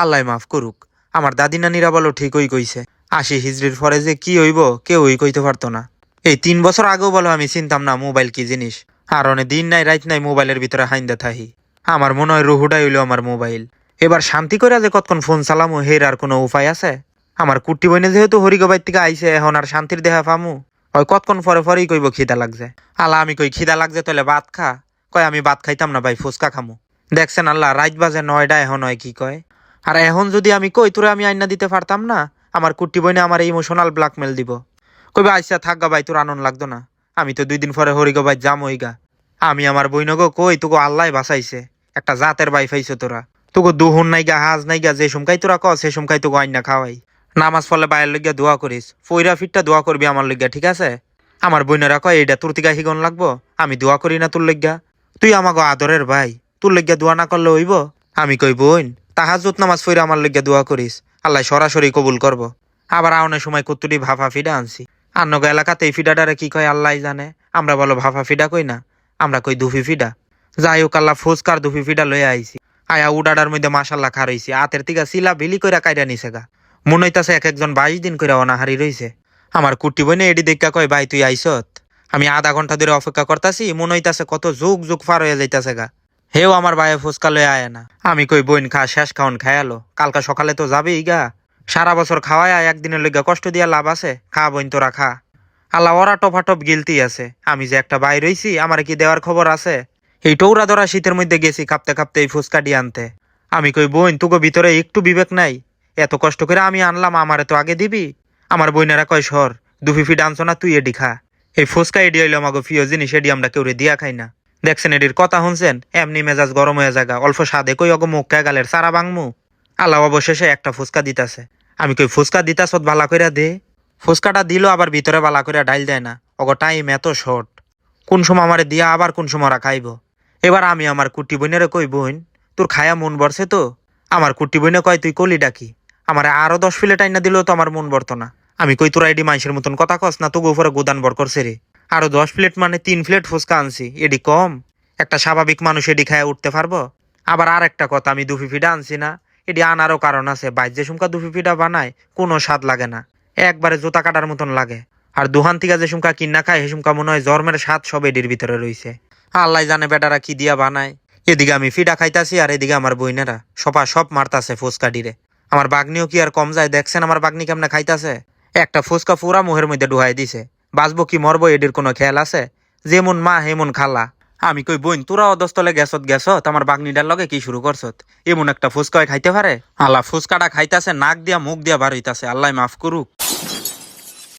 আল্লাহ মাফ করুক। আমার দাদি নানিরা বলো ঠিকই কইছে। আশি হিজড়ির পরে যে কি হইব, কেউই কইতে পারতো না। এই তিন বছর আগেও বলো আমি চিনতাম না মোবাইল কি জিনিস। আর অনেক দিন নাই, রাত নাই মোবাইলের ভিতরে হাইন্দা থাহি। আমার মনে হয় রুহুটাই হইল আমার মোবাইল। এবার শান্তি করে যে কতক্ষণ ফোন চালামু, হের আর কোনো উপায় আছে? আমার কুট্টি বইনে যেহেতু হরিগবাই থেকে আইছে, এখন আর শান্তির দেহা পামু। ওই কতক্ষণ পরে পরেই কইব খিদা লাগছে। আল্লাহ, আমি কই খিদা লাগছে তাহলে ভাত খা। কয়, আমি ভাত খাইতাম না ভাই, ফুচকা খামু। দেখছেন আল্লাহ রাইত বাজে নয়টা এখন হয় কি কয়? আর এখন যদি আমি কই, তোরে আমি আইনা দিতে পারতাম না? আমার কুট্টি বইনে আমার ইমোশনাল ব্ল্যাকমেল দিব। কইবা, আইসা থাক গা ভাই, তোর আনন্দ লাগতো না। আমি তো দুই দিন পরে হরিগবাই যাম ওইগা আমি আমার বইনগো কই, তোকে আল্লাহ বাঁচাইছে। একটা জাতের বাই ফাইছে তোরা। তোকে দুহুন নাইগা হাজ নাইগা যে সুমকাই তোরা ক সে সুমকাই তোকে আইনা খাওয়াই। নামাজ ফলে বাইরের লইগা দোয়া করিস। ফইরা ফিটটা দোয়া করবি আমার লইগা, ঠিক আছে? আমার বইনেরা কয় এইটা তোর থেকে হিগন লাগবো? আমি দোয়া করি না তোর লইগা। তুই আমাকে আদরের ভাই। তোর লইগা দোয়া না করলে হইব? আমি কই বোন তাহাজুত নামাজ ফইরা আমার লইগা দোয়া করিস। আল্লাহ সরাসরি কবুল করব। আবার আউনের সময় কত্তুরি ভাফা ফিডা আনছি। আন্নগ এলাকাতে এই ফিডাটারে কি কয় আল্লাহ জানে। আমরা বলো ভাফা ফিডা কই না? আমরা কই দুফি ফিডা। যাই হোক, আল্লাহ ফুচকার দুফি ফিডা লইয়া আইছি। আয়া উডাডার মধ্যে মাসাল্লাহ খা রইছি আতের তিকা সিলা বিলি কইরা কাইরা নিছে গা। মনে হইতাছে এক একজন বাইশ দিন কইরা অনাহারি রইছে। আমার কুটি বইনে এডি দেখা কয়, ভাই, তুই আইসত? আমি আধা ঘণ্টা ধরে অপেক্ষা করতাছি। মনে হইতাছে কত যুগ যুগ পার হয়ে যাইতাছে গা। হেও আমার ভাইয়ে ফুচকা লয়ে আয় না। আমি কই বইন খা, শেষ খাওন খায়ালো কালকা সকালে তো যাবেই গা। সারা বছর খাওয়ায় একদিনের লইগা কষ্ট দিয়া লাভ আছে? খা বইন তোরা খা। আল্লাহ, ওরা টপাটপ গিলতি আছে। আমি যে একটা বাই রইছি, আমার কি দেওয়ার খবর আছে? এই টৌরা ধরা শীতের মধ্যে গেছি কাঁপতে কাঁপতে এই ফুচকাটি আনতে। আমি কই বোন তোকে ভিতরে একটু বিবেক নাই। এত কষ্ট করে আমি আনলাম, আমারে তো আগে দিবি। আমার বইনেরা কয়, সর, দুফিফি ডান্স না, তুই এডি খা। এই ফুচকা এডি হইল আমাকে প্রিয় জিনিস, এডি আমরা কেউ দিয়া খাই না। দেখছেন এডির কথা শুনছেন? এমনি মেজাজ গরম হয়ে জায়গা অল্প স্বাদে কই অগো মুখ গালের সারা বাংমু আল্লাহ অবশেষে একটা ফুচকা দিতাছে। আমি কই, ফুচকা দিতাছ ভালা কইরা দে? ফুচকাটা দিল, আবার ভিতরে ভালা কইরা ডাইল দেয় না। অগো টাইম এত শর্ট। কোন সময় আমারে দিয়া আবার কোন সময় ওরা খাইব? এবার আমি আমার কুটি বোনেরে কই, বোন, তোর খায়া মন বরছে তো? আমার কুটি বইনে কয়, তুই কলি ডাকি আমার আরও দশ প্লেট আইনা দিলেও তো আমার মন বর্ত না। আমি কই, তোরা এডি মাইসের মতন কথা কস না তোকে উপরে গোদান বর করছে রে। আরও দশ প্লেট মানে তিন প্লেট ফুচকা আনছি, এডি কম। একটা স্বাভাবিক মানুষ এডি খায় উঠতে পারব? আবার আর একটা কথা, আমি দুফি ফিডা আনছি না। এডি আনারও কারণ আছে বাইর যে সুমকা দুফি ফিডা বানায়, কোনো স্বাদ লাগে না। একবারে জুতা কাটার মতন লাগে। আর দুহান থেকে যে সুমকা কিনা খায়, সে সুমকা মনে হয় জন্মের স্বাদ সব এডির ভিতরে রইছে। আল্লাহ জানে বেটারা কি দিয়া বানায়। এদিকে আমি ফিডা খাইতাছি, আর এদিকে আমার বইনেরা সপা সব মারতাছে ফুচকা ডিরে। আমার বাগনিও কি আর কম যায়, দেখছেন আমার বাগনি কেমনে খাইতাছে? একটা ফুচকা পুরা মুহের মধ্যে ডুহাই দিছে। বাঁচবো কি মরবো এডির কোনো খেয়াল আছে? যেমন মা, হেমন খালা। আমি কই বইন তোরা অদস্তলে গেছত গেছত, আমার বাগনিডার লগে কি শুরু করছত? এমন একটা ফুচকা খাইতে পারে? আল্লাহ, ফুচকাটা খাইতাছে, নাক দিয়া, মুখ দিয়া বার হইতাছে। আল্লাহ মাফ করুক।